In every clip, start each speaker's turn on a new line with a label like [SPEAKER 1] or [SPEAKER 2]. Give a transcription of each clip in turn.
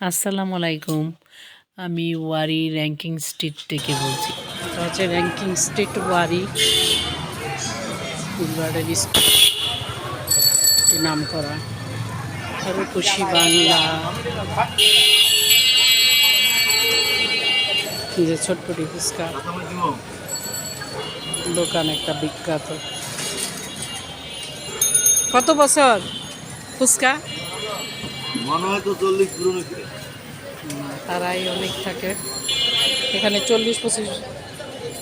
[SPEAKER 1] আসসালামু আলাইকুম। আমি ওয়ারি র্যাঙ্কিং স্ট্রিট থেকে বলছি। এটা হচ্ছে র্যাঙ্কিং স্ট্রিট ওয়ারি। ফুলবাড়ের নাম করা। রূপসী বাংলা। যে ছোট্টটি ফুচকা দোকান একটা বিখ্যাত। কত বছর? ফুচকা?
[SPEAKER 2] মনে
[SPEAKER 1] তারাই অনেক থাকে। এখানে চল্লিশ পঁচিশ,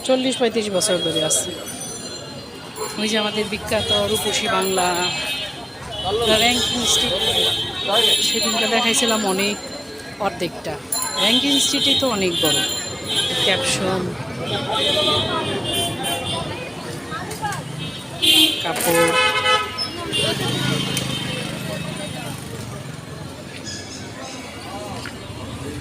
[SPEAKER 1] চল্লিশ পঁয়ত্রিশ বছর ধরে আছে। ওই যে আমাদের বিখ্যাত রূপসী বাংলা। র্যাঙ্কিং স্ট্রিট সেদিনকে দেখাইছিলাম অনেক অর্ধেকটা। র্যাঙ্কিং স্ট্রিটই তো অনেক বড়। ক্যাপশন কাপড়।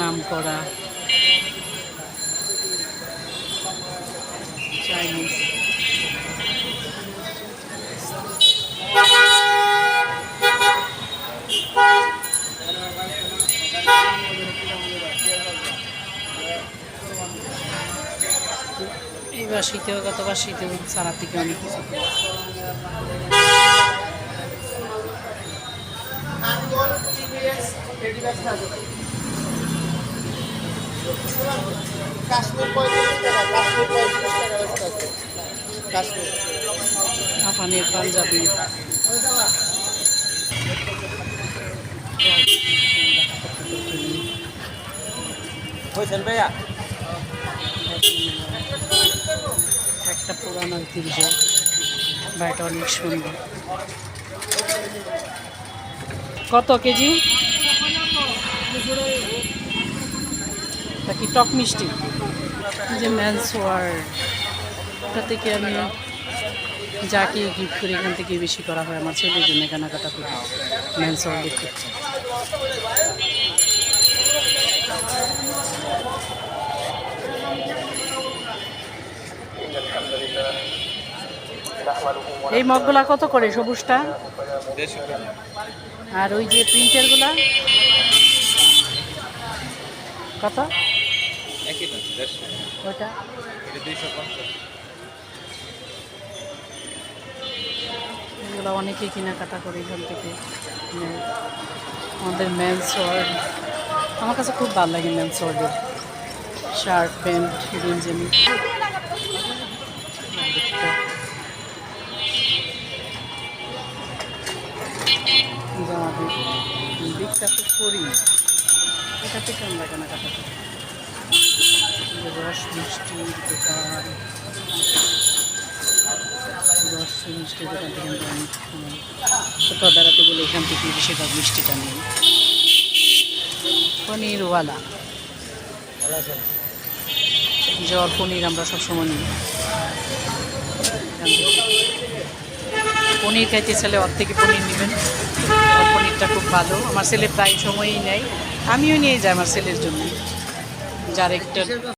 [SPEAKER 1] নাম করা। চাইনিজ শীতেও গতবার শীতেও সারা থেকে অনেক কিছু।
[SPEAKER 3] কাশ্মীর পঁয়ত্রিশ টাকা কাশ্মীর পঁয়ত্রিশ টাকা ব্যস্ত আছে। কাশ্মীর।
[SPEAKER 1] আফানের পাঞ্জাবি।
[SPEAKER 3] হয়েছেন ভাইয়া?
[SPEAKER 1] একটা পুরানো ঐতিহ্য বাড়িটা অনেক সুন্দর। কত কেজি? তা কি টক মিষ্টি? যে ম্যান্স ওয়ার্ড এটা থেকে আমি যাকে গিফট করি, এখান থেকে বেশি করা হয় আমার ছেলের জন্য কেনাকাটা করি। ম্যান্স ওয়ার্ড দেখতে। এই মগগুলা কত করে সবুজটা? আর ওই যে প্রিন্টারগুলা কত?
[SPEAKER 2] একই না দেড়শো
[SPEAKER 1] ওইটা
[SPEAKER 2] এটা দুইশো পঞ্চাশ।
[SPEAKER 1] এগুলো অনেকেই কেনাকাটা করে এখান থেকে। আমাদের ম্যান্স ওয়ার্ড আমার কাছে খুব ভালো লাগে ম্যান্স ওয়ার্ডের শার্ট প্যান্ট গেঞ্জি আমাদের বিখ্যাত করি। এটা থেকে আমরা কেনাকাটা করি। রস মিষ্টির দোকান। রস মিষ্টির দোকান থেকে আমরা কোথাও বেড়াতে গেলে এখান থেকে বেশিরভাগ মিষ্টিটা নেই। পনিরওয়ালা। জ্বর, পনির আমরা সবসময় নিই। পনির খাইতে চাইলে ওর থেকে পনির নেবেন। পনিরটা খুব ভালো। আমার ছেলে প্রায় সময়ই নেয়। আমিও নিয়ে যাই আমার ছেলের জন্য। যার একটা